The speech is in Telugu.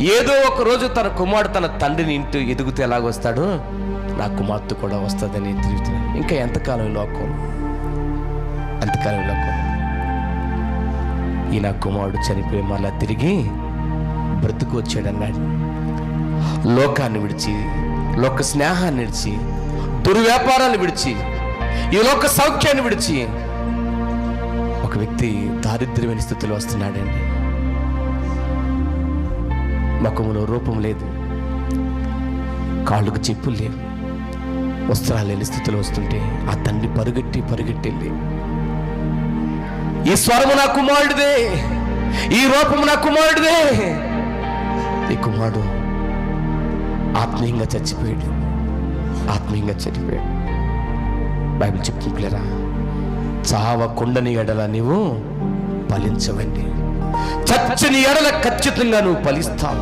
ఏదో ఒక రోజు తన కుమారుడు తన తండ్రిని ఇంటూ ఎదుగుతూ ఎలాగొస్తాడో నా కుమార్తె కూడా వస్తుందని తిరుగుతున్నాను ఇంకా ఎంతకాలం లోకం? ఎంతకాలం లోకం. ఈ నా కుమారుడు చనిపోయి మళ్ళా తిరిగి బ్రతుకు వచ్చాడన్నాడు లోకాన్ని విడిచి లోక స్నేహాన్ని విడిచి దుర్వ్యాపారాన్ని విడిచి ఈ లోక సౌఖ్యాన్ని విడిచి ఒక వ్యక్తి దారిద్ర్యమైన స్థితిలో వస్తున్నాడండి. ముఖములో రూపం లేదు. కాళ్ళకు చెప్పులు లేవు. వస్త్రాలు లేని స్థితిలో వస్తుంటే ఆ తండ్రి పరుగెట్టి పరుగెట్టెళ్ళి ఈ స్వరము నా కుమారుడిదే. ఈ రూపము నా కుమారుడిదే. ఈ కుమారుడు ఆత్మీయంగా చచ్చిపోయాడు. ఆత్మీయంగా చనిపోయాడు. బైబిల్ చెప్తుంటారా చావకుండని ఎడల నీవు ఫలించవండి. చచ్చని ఎడల ఖచ్చితంగా నువ్వు ఫలిస్తావు.